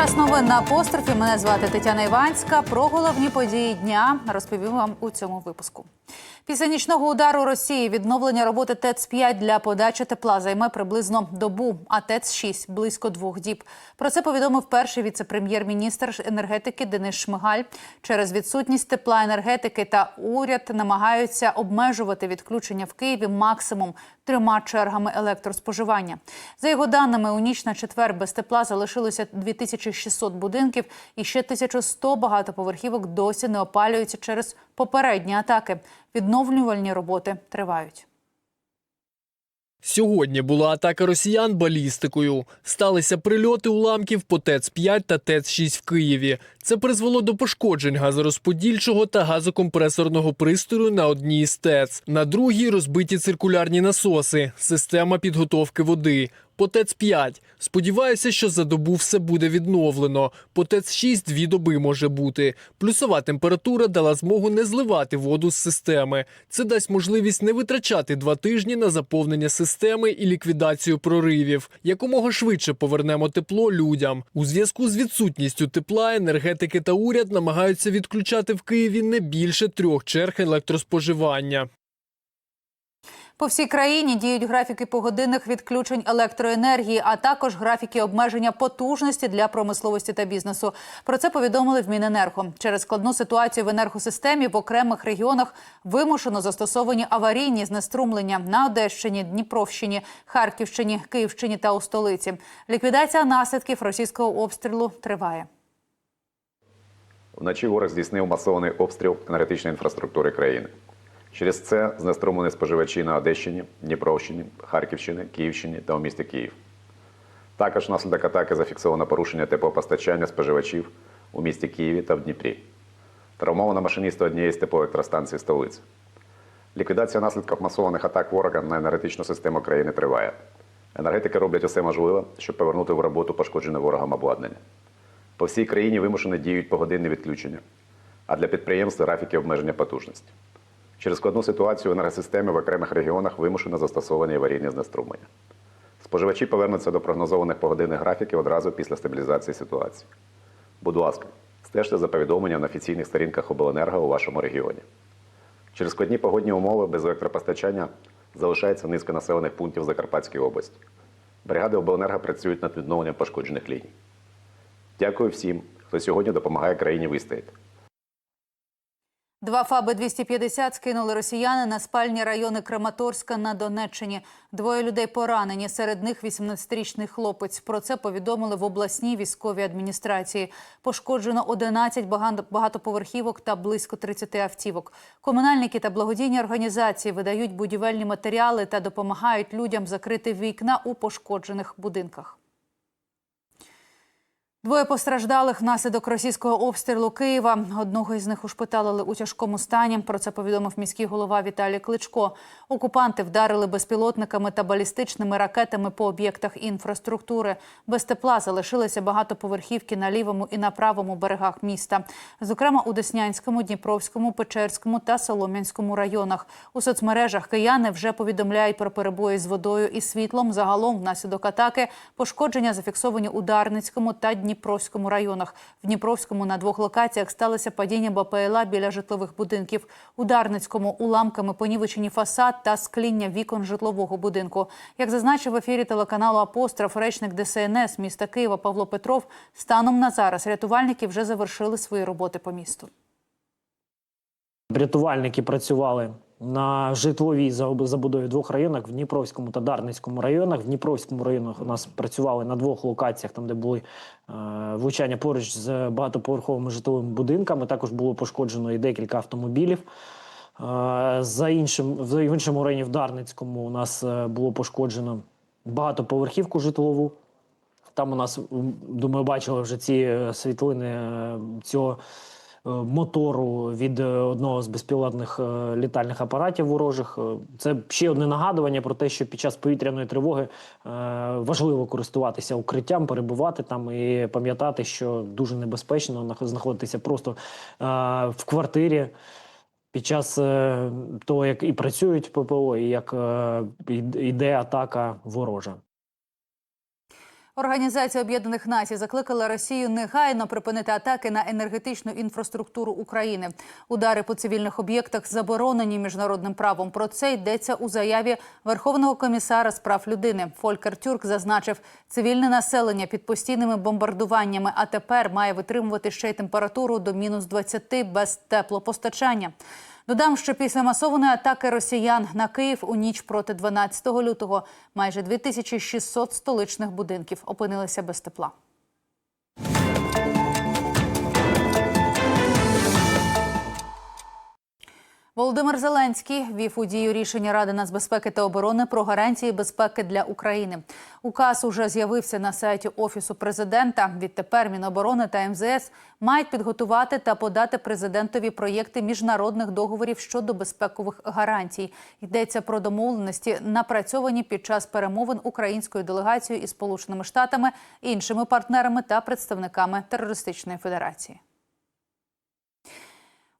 Час новин на апострофі. Мене звати Тетяна Іванська. Про головні події дня розповім вам у цьому випуску. Після нічного удару Росії відновлення роботи ТЕЦ-5 для подачі тепла займе приблизно добу, а ТЕЦ-6 – близько двох діб. Про це повідомив перший віце-прем'єр-міністр енергетики Денис Шмигаль. Через відсутність тепла енергетики та уряд намагаються обмежувати відключення в Києві максимум трьома чергами електроспоживання. За його даними, у ніч на четвер без тепла залишилося 2600 будинків і ще 1100 багатоповерхівок досі не опалюються через попередні атаки. Відновлювальні роботи тривають. Сьогодні була атака росіян балістикою. Сталися прильоти уламків по ТЕЦ-5 та ТЕЦ-6 в Києві. Це призвело до пошкоджень газорозподільчого та газокомпресорного пристрою на одній з ТЕЦ. На другій розбиті циркулярні насоси, система підготовки води. По ТЕЦ-5. Сподіваюся, що за добу все буде відновлено. По ТЕЦ-6 дві доби може бути. Плюсова температура дала змогу не зливати воду з системи. Це дасть можливість не витрачати два тижні на заповнення системи і ліквідацію проривів. Якомога швидше повернемо тепло людям. У зв'язку з відсутністю тепла, енергетики та уряд намагаються відключати в Києві не більше трьох черг електроспоживання. По всій країні діють графіки погодинних відключень електроенергії, а також графіки обмеження потужності для промисловості та бізнесу. Про це повідомили в Міненерго. Через складну ситуацію в енергосистемі в окремих регіонах вимушено застосовані аварійні знеструмлення на Одещині, Дніпровщині, Харківщині, Київщині та у столиці. Ліквідація наслідків російського обстрілу триває. Вночі ворог здійснив масований обстріл енергетичної інфраструктури країни. Через це знеструмлені споживачі на Одещині, Дніпровщині, Харківщині, Київщині та у місті Київ. Також внаслідок атаки зафіксовано порушення теплопостачання споживачів у місті Києві та в Дніпрі. Травмовано машиністи однієї з теплоелектростанцій столиці. Ліквідація наслідків масованих атак ворога на енергетичну систему країни триває. Енергетики роблять усе можливе, щоб повернути в роботу пошкоджене ворогом обладнання. По всій країні вимушено діють погодинні відключення, а для підприємств графіки обмеження потужності. Через складну ситуацію в енергосистемі в окремих регіонах вимушено застосовані аварійні знеструмлення. Споживачі повернуться до прогнозованих погодинних графіків одразу після стабілізації ситуації. Будь ласка, стежте за повідомленням на офіційних сторінках обленерго у вашому регіоні. Через складні погодні умови без електропостачання залишається низка населених пунктів Закарпатської області. Бригади обленерго працюють над відновленням пошкоджених ліній. Дякую всім, хто сьогодні допомагає країні вистояти. Два ФАБи 250 скинули росіяни на спальні райони Краматорська на Донеччині. Двоє людей поранені. Серед них 18-річний хлопець. Про це повідомили в обласній військовій адміністрації. Пошкоджено 11 багатоповерхівок та близько 30 автівок. Комунальники та благодійні організації видають будівельні матеріали та допомагають людям закрити вікна у пошкоджених будинках. Двоє постраждалих внаслідок російського обстрілу Києва. Одного із них ушпиталили у тяжкому стані. Про це повідомив міський голова Віталій Кличко. Окупанти вдарили безпілотниками та балістичними ракетами по об'єктах інфраструктури. Без тепла залишилися багатоповерхівки на лівому і на правому берегах міста, зокрема у Деснянському, Дніпровському, Печерському та Солом'янському районах. У соцмережах кияни вже повідомляють про перебої з водою і світлом. Загалом внаслідок атаки пошкодження зафіксовані у Дарницькому та Дніпровському районах. В Дніпровському на двох локаціях сталося падіння БПЛА біля житлових будинків. У Дарницькому уламками понівечені фасад та скління вікон житлового будинку. Як зазначив в ефірі телеканалу Апостроф, речник ДСНС міста Києва Павло Петров, станом на зараз рятувальники вже завершили свої роботи по місту. Рятувальники працювали на житловій забудові двох районах в Дніпровському та Дарницькому районах. В Дніпровському районі у нас працювали на двох локаціях, там де були е, влучання поруч з багатоповерховими житловими будинками. Також було пошкоджено і декілька автомобілів. Е, за іншим в іншому районі в Дарницькому у нас е, було пошкоджено багатоповерхівку житлову. Там у нас, думаю, бачили вже ці е, світлини е, цього мотору від е, одного з безпілотних е, літальних апаратів ворожих. Е, Це ще одне нагадування про те, що під час повітряної тривоги е, важливо користуватися укриттям, перебувати там і пам'ятати, що дуже небезпечно нах- знаходитися просто е, в квартирі. Під час е, того, як і працюють ППО, і як е, йде атака ворожа. Організація Об'єднаних Націй закликала Росію негайно припинити атаки на енергетичну інфраструктуру України. Удари по цивільних об'єктах заборонені міжнародним правом. Про це йдеться у заяві Верховного комісара з прав людини. Фолькер Тюрк зазначив, цивільне населення під постійними бомбардуваннями, а тепер має витримувати ще й температуру до мінус 20 без теплопостачання. Додам, що після масованої атаки росіян на Київ у ніч проти 12 лютого майже 2600 столичних будинків опинилися без тепла. Володимир Зеленський вів у дію рішення Ради нацбезпеки та оборони про гарантії безпеки для України. Указ уже з'явився на сайті офісу президента. Відтепер Міноборони та МЗС мають підготувати та подати президентові проєкти міжнародних договорів щодо безпекових гарантій. Йдеться про домовленості, напрацьовані під час перемовин українською делегацією із Сполученими Штатами, іншими партнерами та представниками терористичної федерації.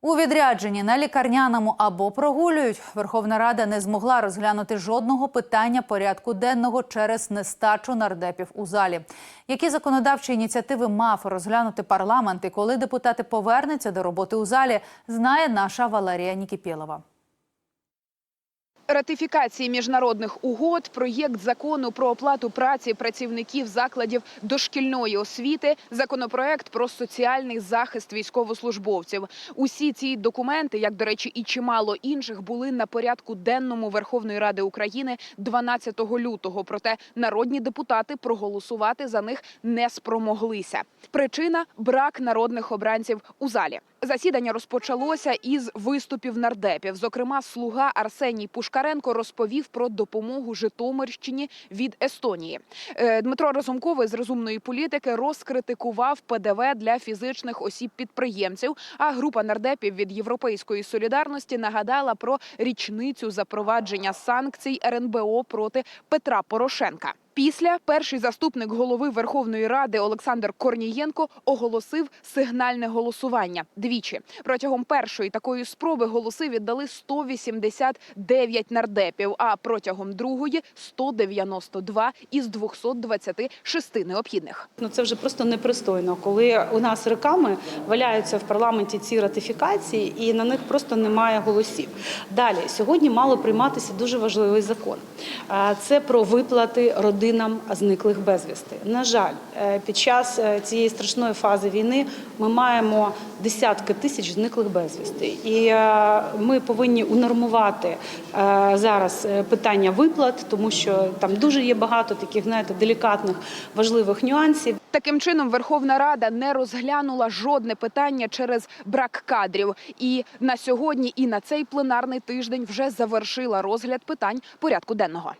У відрядженні на лікарняному або прогулюють. Верховна Рада не змогла розглянути жодного питання порядку денного через нестачу нардепів у залі. Які законодавчі ініціативи мав розглянути парламент і коли депутати повернуться до роботи у залі, знає наша Валерія Нікіпєлова. Ратифікації міжнародних угод, проєкт закону про оплату праці працівників закладів дошкільної освіти, законопроект про соціальний захист військовослужбовців. Усі ці документи, як до речі, і чимало інших, були на порядку денному Верховної Ради України 12 лютого. Проте народні депутати проголосувати за них не спромоглися. Причина брак народних обранців у залі. Засідання розпочалося із виступів нардепів. Зокрема, слуга Арсеній Пушкаренко розповів про допомогу Житомирщині від Естонії. Е, Дмитро Разумков з розумної політики розкритикував ПДВ для фізичних осіб-підприємців. А група нардепів від Європейської солідарності нагадала про річницю запровадження санкцій РНБО проти Петра Порошенка. Після перший заступник голови Верховної Ради Олександр Корнієнко оголосив сигнальне голосування двічі. Протягом першої такої спроби голоси віддали 189 нардепів, а протягом другої 192 із 226 необхідних. Ну це вже просто непристойно, коли у нас роками валяються в парламенті ці ратифікації, і на них просто немає голосів. Далі сьогодні мало прийматися дуже важливий закон. Це про виплати родинам зниклих безвісти. На жаль, е, під час е, цієї страшної фази війни ми маємо десятки тисяч зниклих безвісти, і е, ми повинні унормувати зараз питання виплат, тому що там дуже є багато таких, знаєте, делікатних важливих нюансів. Таким чином, Верховна Рада не розглянула жодне питання через брак кадрів. І на сьогодні, і на цей пленарний тиждень вже завершила розгляд питань порядку денного.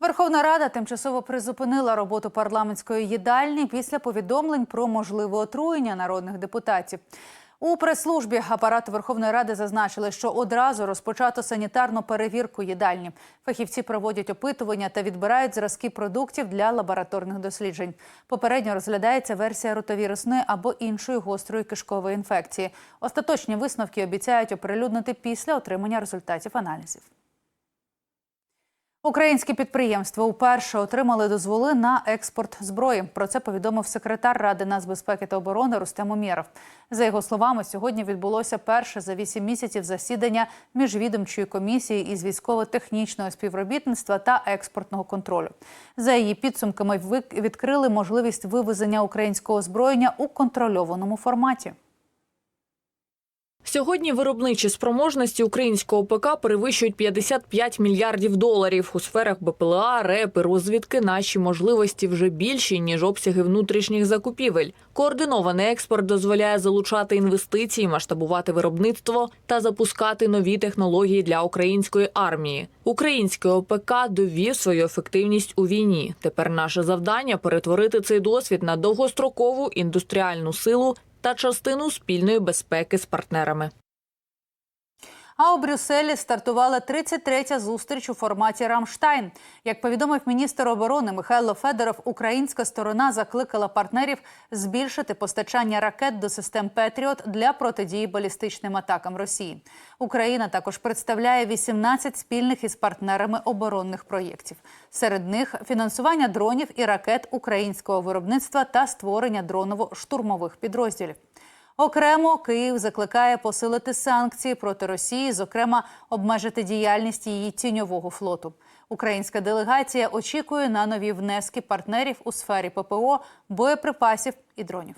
Верховна Рада тимчасово призупинила роботу парламентської їдальні після повідомлень про можливе отруєння народних депутатів. У прес-службі апарату Верховної Ради зазначили, що одразу розпочато санітарну перевірку їдальні. Фахівці проводять опитування та відбирають зразки продуктів для лабораторних досліджень. Попередньо розглядається версія ротовірусної або іншої гострої кишкової інфекції. Остаточні висновки обіцяють оприлюднити після отримання результатів аналізів. Українські підприємства вперше отримали дозволи на експорт зброї. Про це повідомив секретар Ради нацбезпеки та оборони Рустем Умєров. За його словами, сьогодні відбулося перше за вісім місяців засідання міжвідомчої комісії із військово-технічного співробітництва та експортного контролю. За її підсумками відкрили можливість вивезення українського озброєння у контрольованому форматі. Сьогодні виробничі спроможності українського ПК перевищують 55 мільярдів доларів. У сферах БПЛА, РЕП і розвідки наші можливості вже більші, ніж обсяги внутрішніх закупівель. Координований експорт дозволяє залучати інвестиції, масштабувати виробництво та запускати нові технології для української армії. Український ОПК довів свою ефективність у війні. Тепер наше завдання перетворити цей досвід на довгострокову індустріальну силу та частину спільної безпеки з партнерами. А у Брюсселі стартувала 33-я зустріч у форматі Рамштайн. Як повідомив міністр оборони Михайло Федоров, українська сторона закликала партнерів збільшити постачання ракет до систем Петріот для протидії балістичним атакам Росії. Україна також представляє 18 спільних із партнерами оборонних проєктів. Серед них фінансування дронів і ракет українського виробництва та створення дроново-штурмових підрозділів. Окремо Київ закликає посилити санкції проти Росії, зокрема обмежити діяльність її тіньового флоту. Українська делегація очікує на нові внески партнерів у сфері ППО, боєприпасів і дронів.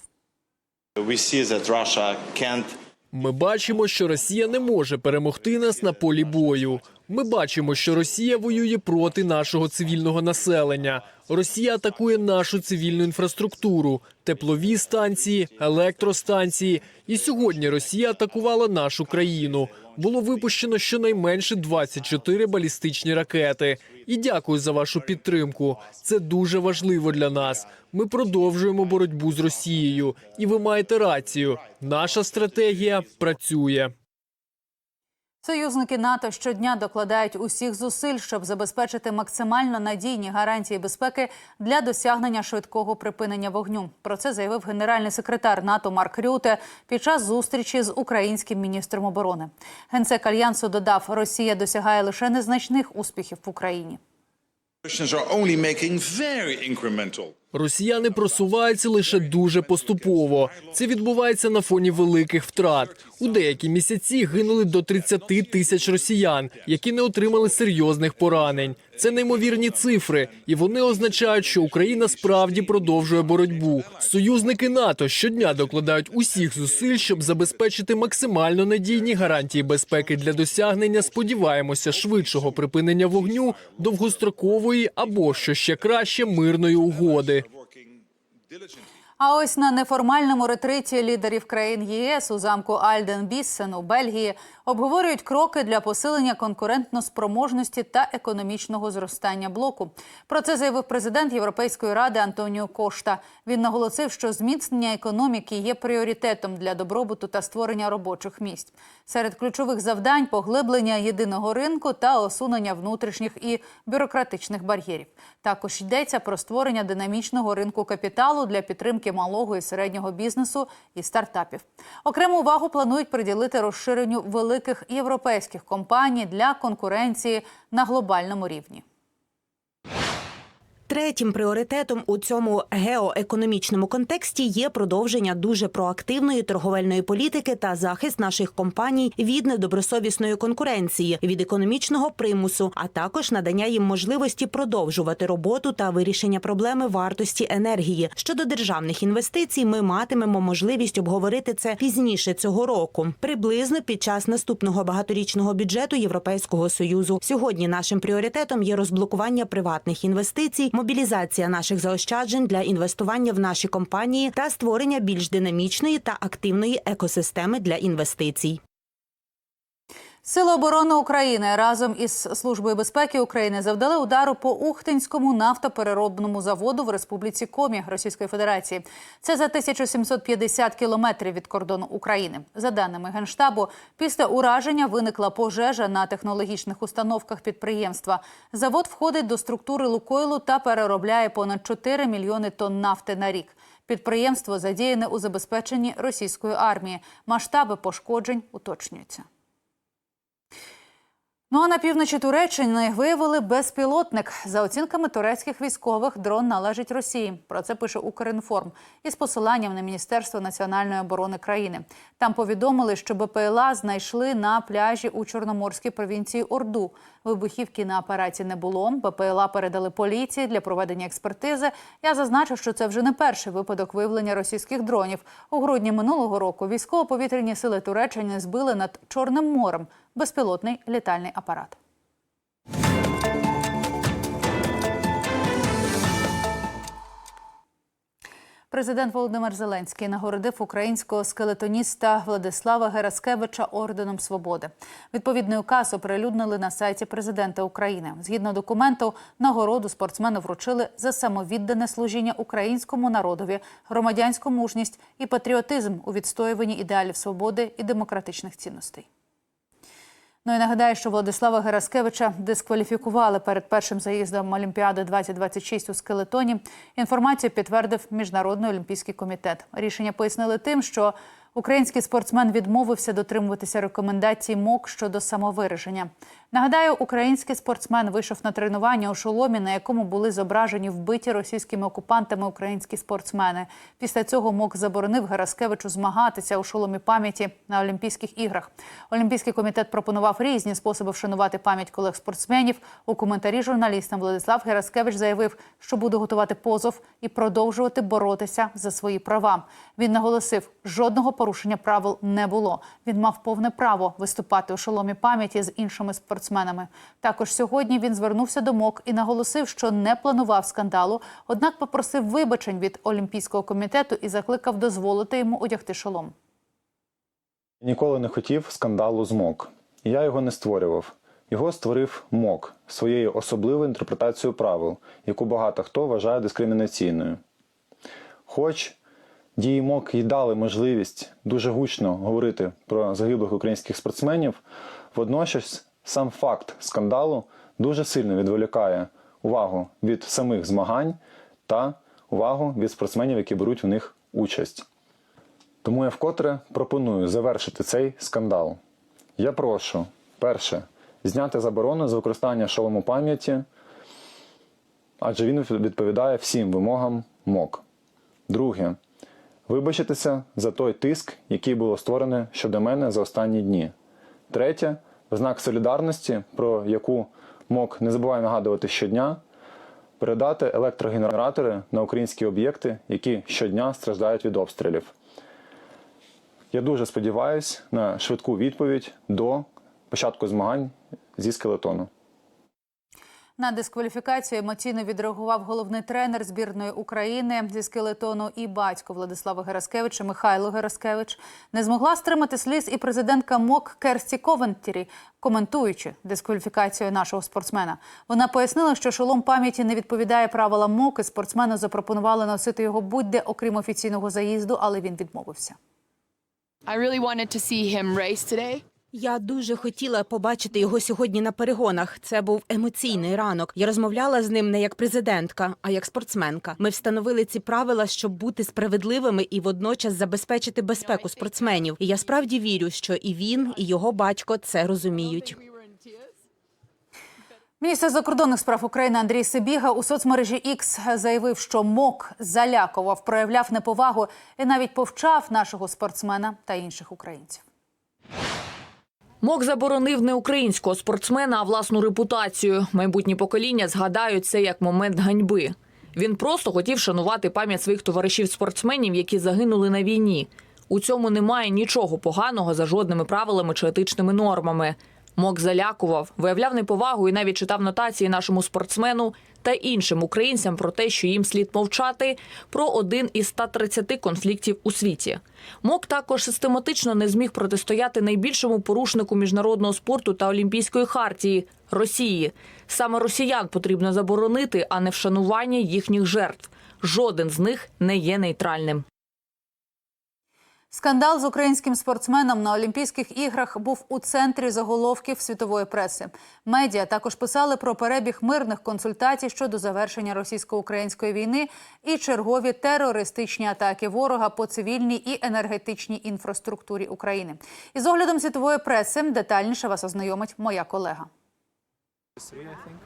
Ми бачимо, що Росія не може перемогти нас на полі бою. Ми бачимо, що Росія воює проти нашого цивільного населення. Росія атакує нашу цивільну інфраструктуру, теплові станції, електростанції. І сьогодні Росія атакувала нашу країну. Було випущено щонайменше 24 балістичні ракети. І дякую за вашу підтримку. Це дуже важливо для нас. Ми продовжуємо боротьбу з Росією, і ви маєте рацію. Наша стратегія працює. Союзники НАТО щодня докладають усіх зусиль, щоб забезпечити максимально надійні гарантії безпеки для досягнення швидкого припинення вогню. Про це заявив генеральний секретар НАТО Марк Рюте під час зустрічі з українським міністром оборони. Генсек альянсу додав, Росія досягає лише незначних успіхів в Україні. Росіяни просуваються лише дуже поступово. Це відбувається на фоні великих втрат. У деякі місяці гинули до 30 тисяч росіян, які не отримали серйозних поранень. Це неймовірні цифри, і вони означають, що Україна справді продовжує боротьбу. Союзники НАТО щодня докладають усіх зусиль, щоб забезпечити максимально надійні гарантії безпеки для досягнення. Сподіваємося, швидшого припинення вогню, довгострокової або що ще краще мирної угоди. А ось на неформальному ретриті лідерів країн ЄС у замку Альден-Біссен у Бельгії обговорюють кроки для посилення конкурентноспроможності та економічного зростання блоку. Про це заявив президент Європейської ради Антоніо Кошта. Він наголосив, що зміцнення економіки є пріоритетом для добробуту та створення робочих місць. Серед ключових завдань поглиблення єдиного ринку та усунення внутрішніх і бюрократичних бар'єрів. Також йдеться про створення динамічного ринку капіталу для підтримки малого і середнього бізнесу і стартапів. Окрему увагу планують приділити розширенню великих європейських компаній для конкуренції на глобальному рівні. Третім пріоритетом у цьому геоекономічному контексті є продовження дуже проактивної торговельної політики та захист наших компаній від недобросовісної конкуренції, від економічного примусу, а також надання їм можливості продовжувати роботу та вирішення проблеми вартості енергії. Щодо державних інвестицій, ми матимемо можливість обговорити це пізніше цього року, приблизно під час наступного багаторічного бюджету Європейського союзу. Сьогодні нашим пріоритетом є розблокування приватних інвестицій мобілізація наших заощаджень для інвестування в наші компанії та створення більш динамічної та активної екосистеми для інвестицій. Сили оборони України разом із Службою безпеки України завдали удару по Ухтинському нафтопереробному заводу в Республіці Комі Російської Федерації. Це за 1750 кілометрів від кордону України. За даними генштабу, після ураження виникла пожежа на технологічних установках підприємства. Завод входить до структури Лукойлу та переробляє понад 4 мільйони тонн нафти на рік. Підприємство задіяне у забезпеченні російської армії. Масштаби пошкоджень уточнюються. Ну а на півночі Туреччини виявили безпілотник. За оцінками турецьких військових, дрон належить Росії. Про це пише Укрінформ із посиланням на Міністерство національної оборони країни. Там повідомили, що БПЛА знайшли на пляжі у Чорноморській провінції Орду. Вибухівки на апараті не було. БПЛА передали поліції для проведення експертизи. Я зазначу, що це вже не перший випадок виявлення російських дронів. У грудні минулого року військово-повітряні сили Туреччини збили над Чорним морем безпілотний літальний апарат. Президент Володимир Зеленський нагородив українського скелетоніста Владислава Гераскевича орденом свободи. Відповідний указ оприлюднили на сайті президента України. Згідно документу, нагороду спортсмену вручили за самовіддане служіння українському народові, громадянську мужність і патріотизм у відстоюванні ідеалів свободи і демократичних цінностей. Ну і нагадаю, що Владислава Гераскевича дискваліфікували перед першим заїздом Олімпіади 2026 у скелетоні. Інформацію підтвердив Міжнародний олімпійський комітет. Рішення пояснили тим, що Український спортсмен відмовився дотримуватися рекомендацій МОК щодо самовираження. Нагадаю, український спортсмен вийшов на тренування у шоломі, на якому були зображені вбиті російськими окупантами українські спортсмени. Після цього МОК заборонив Гераскевичу змагатися у шоломі пам'яті на Олімпійських іграх. Олімпійський комітет пропонував різні способи вшанувати пам'ять колег спортсменів. У коментарі журналістам Владислав Гераскевич заявив, що буде готувати позов і продовжувати боротися за свої права. Він наголосив, жодного порушення правил не було. Він мав повне право виступати у шоломі пам'яті з іншими спортсменами. Також сьогодні він звернувся до МОК і наголосив, що не планував скандалу, однак попросив вибачень від Олімпійського комітету і закликав дозволити йому одягти шолом. Ніколи не хотів скандалу з МОК. Я його не створював. Його створив МОК своєю особливою інтерпретацією правил, яку багато хто вважає дискримінаційною. Хоч дії МОК і дали можливість дуже гучно говорити про загиблих українських спортсменів, водночас сам факт скандалу дуже сильно відволікає увагу від самих змагань та увагу від спортсменів, які беруть в них участь. Тому я вкотре пропоную завершити цей скандал. Я прошу, перше, зняти заборону за використання шолому пам'яті, адже він відповідає всім вимогам МОК. Друге, вибачитися за той тиск, який було створене щодо мене за останні дні. Третє, в знак солідарності, про яку МОК не забуває нагадувати щодня, передати електрогенератори на українські об'єкти, які щодня страждають від обстрілів. Я дуже сподіваюся на швидку відповідь до початку змагань зі скелетону. На дискваліфікацію емоційно відреагував головний тренер збірної України зі скелетону і батько Владислава Гераскевича Михайло Гераскевич. Не змогла стримати сліз і президентка МОК Керсті Ковентірі, коментуючи дискваліфікацію нашого спортсмена. Вона пояснила, що шолом пам'яті не відповідає правилам МОК, і спортсмену запропонували носити його будь-де, окрім офіційного заїзду, але він відмовився. I really wanted to see him race today. Я дуже хотіла побачити його сьогодні на перегонах. Це був емоційний ранок. Я розмовляла з ним не як президентка, а як спортсменка. Ми встановили ці правила, щоб бути справедливими і водночас забезпечити безпеку спортсменів. І я справді вірю, що і він, і його батько це розуміють. Міністр закордонних справ України Андрій Сибіга у соцмережі X заявив, що МОК залякував, проявляв неповагу і навіть повчав нашого спортсмена та інших українців. МОК заборонив не українського спортсмена, а власну репутацію. Майбутні покоління згадають це як момент ганьби. Він просто хотів шанувати пам'ять своїх товаришів-спортсменів, які загинули на війні. У цьому немає нічого поганого за жодними правилами чи етичними нормами. МОК залякував, виявляв неповагу і навіть читав нотації нашому спортсмену та іншим українцям про те, що їм слід мовчати про один із 130 конфліктів у світі. МОК також систематично не зміг протистояти найбільшому порушнику міжнародного спорту та Олімпійської хартії Росії. Саме росіян потрібно заборонити, а не вшанування їхніх жертв. Жоден з них не є нейтральним. Скандал з українським спортсменом на Олімпійських іграх був у центрі заголовків світової преси. Медіа також писали про перебіг мирних консультацій щодо завершення російсько-української війни і чергові терористичні атаки ворога по цивільній і енергетичній інфраструктурі України. Із оглядом світової преси детальніше вас ознайомить моя колега.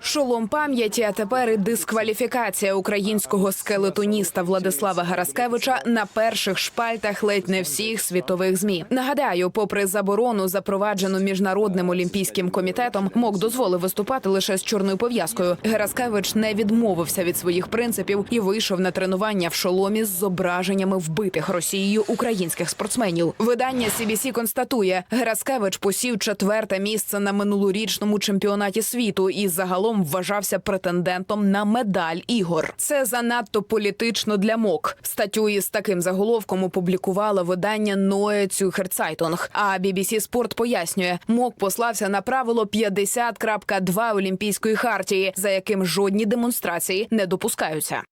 Шолом пам'яті, а тепер і дискваліфікація українського скелетоніста Владислава Гараскевича на перших шпальтах ледь не всіх світових змі. Нагадаю, попри заборону, запроваджену міжнародним олімпійським комітетом, МОК дозволив виступати лише з чорною пов'язкою. Гараскевич не відмовився від своїх принципів і вийшов на тренування в шоломі з зображеннями вбитих Росією українських спортсменів. Видання CBC констатує, Гераскевич посів четверте місце на минулорічному чемпіонаті світу і загалом вважався претендентом на медаль ігор. Це занадто політично для МОК. Статтю із таким заголовком опублікувала видання Ноe Цюхерцайтонг. А BBC Спорт пояснює, МОК послався на правило 50.2 Олімпійської хартії, за яким жодні демонстрації не допускаються.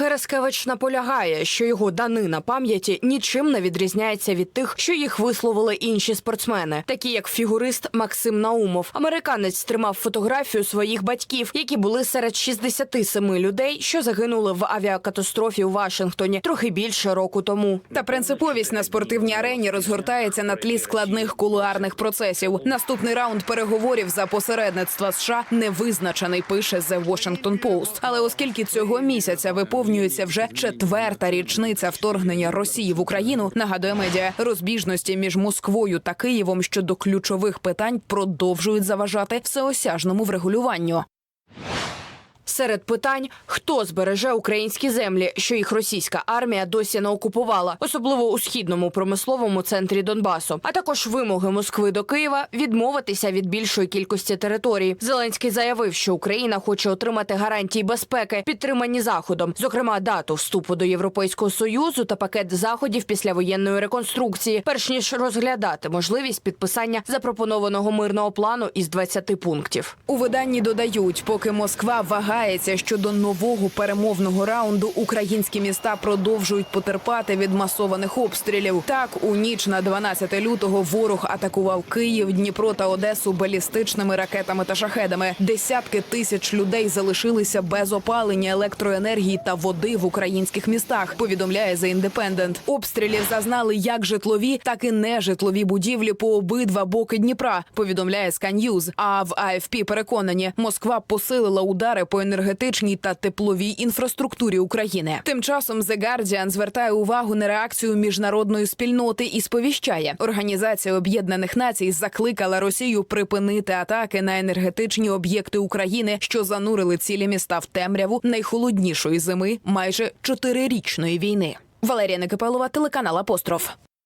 Гераскевич наполягає, що його данина пам'яті нічим не відрізняється від тих, що їх висловили інші спортсмени, такі як фігурист Максим Наумов. Американець тримав фотографію своїх батьків, які були серед 67 людей, що загинули в авіакатастрофі у Вашингтоні трохи більше року тому. Та принциповість на спортивній арені розгортається на тлі складних кулуарних процесів. Наступний раунд переговорів за посередництва США не визначений, пише The Washington Post. Але оскільки цього місяця виповнюється вже четверта річниця вторгнення Росії в Україну, нагадує медіа, розбіжності між Москвою та Києвом щодо ключових питань продовжують заважати всеосяжному врегулюванню. Серед питань, хто збереже українські землі, що їх російська армія досі не окупувала, особливо у східному промисловому центрі Донбасу, а також вимоги Москви до Києва відмовитися від більшої кількості територій. Зеленський заявив, що Україна хоче отримати гарантії безпеки, підтримані заходом, зокрема дату вступу до Європейського союзу та пакет заходів після воєнної реконструкції, перш ніж розглядати можливість підписання запропонованого мирного плану із 20 пунктів. У виданні додають, поки Москва вагається щодо нового перемовного раунду, українські міста продовжують потерпати від масованих обстрілів. Так, у ніч на 12 лютого ворог атакував Київ, Дніпро та Одесу балістичними ракетами та шахедами. Десятки тисяч людей залишилися без опалення, електроенергії та води в українських містах. Повідомляє The Independent. Обстрілів зазнали як житлові, так і нежитлові будівлі по обидва боки Дніпра. Повідомляє Sky News. А в AFP переконані, Москва посилила удари по енергетичній та тепловій інфраструктурі України. Тим часом The Guardian звертає увагу на реакцію міжнародної спільноти і сповіщає, Організація Об'єднаних Націй закликала Росію припинити атаки на енергетичні об'єкти України, що занурили цілі міста в темряву найхолоднішої зими майже чотирирічної війни. Валерія Некипелова, телеканал Апостроф.